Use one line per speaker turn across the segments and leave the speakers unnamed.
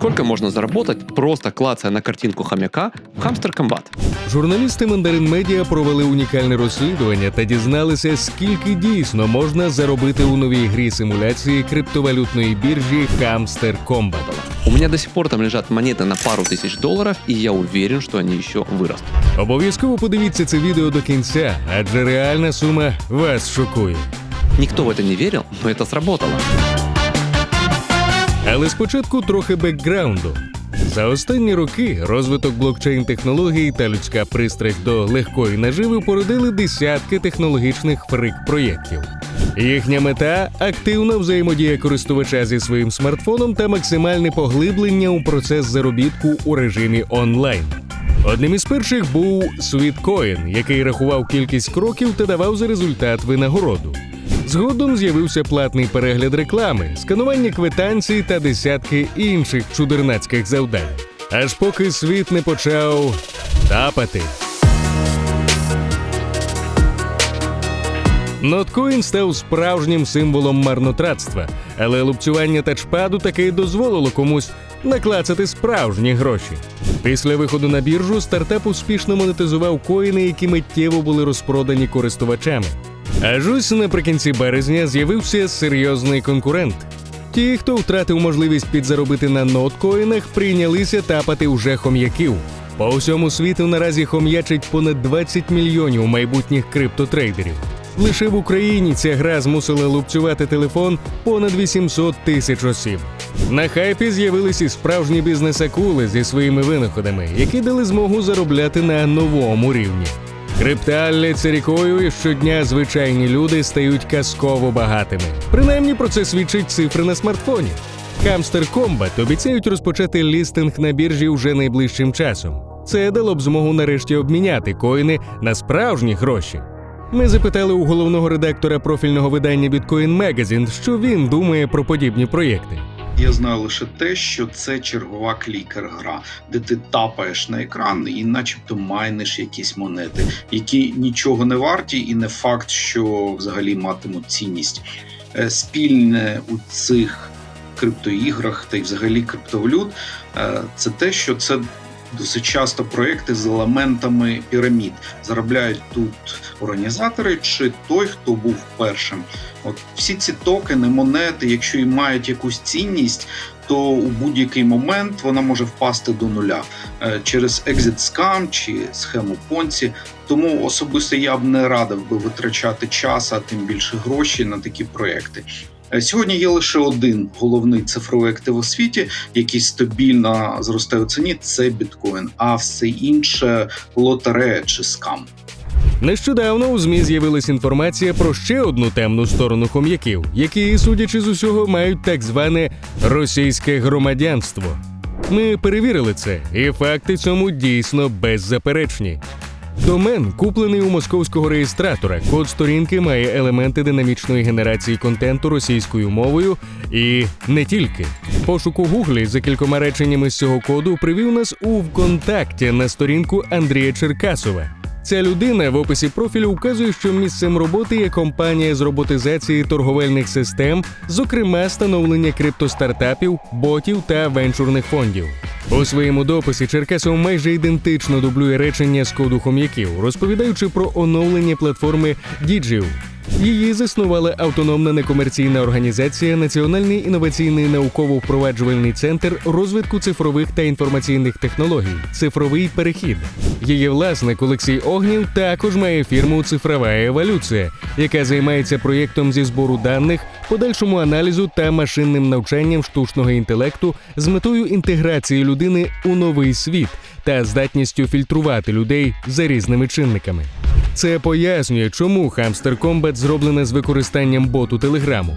Сколько можно заработать, просто клацая на картинку хомяка в Hamster Combat?
Журналісти Мандарин Медіа провели унікальне розслідування та дізналися, скільки дійсно можна заробити у новій грі симуляції криптовалютної біржі Hamster Combat.
У меня до сих пор там лежат монеты на пару тысяч долларов, и я уверен, что они еще вырастут.
Обов'язково подивіться це відео до кінця, адже реальна сума вас шокує.
Никто в это не верил, но это сработало.
Але спочатку трохи бекграунду. За останні роки розвиток блокчейн-технологій та людська пристрасть до легкої наживи породили десятки технологічних фрик-проєктів. Їхня мета активна взаємодія користувача зі своїм смартфоном та максимальне поглиблення у процес заробітку у режимі онлайн. Одним із перших був Світкоін, який рахував кількість кроків та давав за результат винагороду. Згодом з'явився платний перегляд реклами, сканування квитанцій та десятки інших чудернацьких завдань. Аж поки світ не почав тапати. Ноткоін став справжнім символом марнотратства, але лупцювання тачпаду таки дозволило комусь наклацати справжні гроші. Після виходу на біржу стартап успішно монетизував коїни, які миттєво були розпродані користувачами. Аж ось наприкінці березня з'явився серйозний конкурент. Ті, хто втратив можливість підзаробити на ноткоїнах, прийнялися тапати уже хом'яків. По всьому світу наразі хом'ячить понад 20 мільйонів майбутніх криптотрейдерів. Лише в Україні ця гра змусила лупцювати телефон понад 800 тисяч осіб. На хайпі з'явилися справжні бізнес-акули зі своїми винаходами, які дали змогу заробляти на новому рівні. Крипта лється рікою, і щодня звичайні люди стають казково багатими. Принаймні про це свідчить цифри на смартфоні. Hamster Combat обіцяють розпочати лістинг на біржі вже найближчим часом. Це дало б змогу нарешті обміняти коїни на справжні гроші. Ми запитали у головного редактора профільного видання Bitcoin Magazine, що він думає про подібні проєкти.
Я знаю лише те, що це чергова клікер-гра, де ти тапаєш на екран і, начебто, майниш якісь монети, які нічого не варті, і не факт, що взагалі матимуть цінність. Е, Спільне у цих криптоіграх та й взагалі криптовалют е, це те, що це досить часто проекти з елементами пірамід. Заробляють тут організатори чи той, хто був першим. От всі ці токени, монети, якщо і мають якусь цінність, то у будь-який момент вона може впасти до нуля е, через exit scam чи схему Понці. Тому особисто я б не радив би витрачати час, а тим більше гроші на такі проекти. Е, Сьогодні є лише один головний цифровий актив у світі, який стабільно зростає у ціні. Це біткоін, а все інше лотерея чи скам.
Нещодавно у ЗМІ з'явилась інформація про ще одну темну сторону хом'яків, які, судячи з усього, мають так зване російське громадянство. Ми перевірили це, і факти цьому дійсно беззаперечні. Домен куплений у московського реєстратора. Код сторінки має елементи динамічної генерації контенту російською мовою і не тільки. Пошук у Гуглі за кількома реченнями з цього коду привів нас у ВКонтакті на сторінку Андрія Черкасова. Ця людина в описі профілю вказує, що місцем роботи є компанія з роботизації торговельних систем, зокрема становлення криптостартапів, ботів та венчурних фондів. У своєму дописі Черкасов майже ідентично дублює речення з коду хом'яків, розповідаючи про оновлення платформи Digiv. Її заснувала автономна некомерційна організація Національний інноваційний науково-впроваджувальний центр розвитку цифрових та інформаційних технологій Цифровий перехід. Її власник Олексій Огнів також має фірму Цифрова еволюція, яка займається проєктом зі збору даних, подальшому аналізу та машинним навчанням штучного інтелекту з метою інтеграції людини у новий світ та здатністю фільтрувати людей за різними чинниками. Це пояснює, чому Hamster Combat зроблена з використанням боту Телеграму.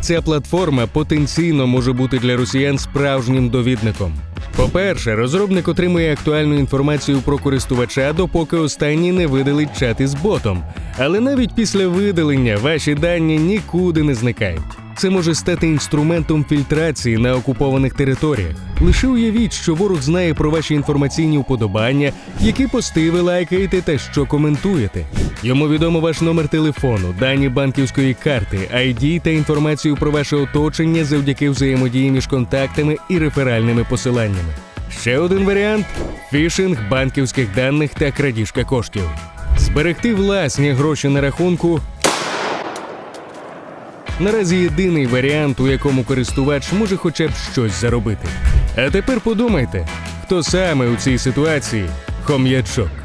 Ця платформа потенційно може бути для росіян справжнім довідником. По-перше, розробник отримує актуальну інформацію про користувача, допоки останній не видалить чат із ботом. Але навіть після видалення ваші дані нікуди не зникають. Це може стати інструментом фільтрації на окупованих територіях. Лише уявіть, що ворог знає про ваші інформаційні вподобання, які пости ви лайкаєте та що коментуєте. Йому відомо ваш номер телефону, дані банківської карти, ID та інформацію про ваше оточення завдяки взаємодії між контактами і реферальними посиланнями. Ще один варіант фішинг банківських даних та крадіжка коштів. Зберегти власні гроші на рахунку Наразі єдиний варіант, у якому користувач може хоча б щось заробити. А тепер подумайте, хто саме у цій ситуації хом'ячок.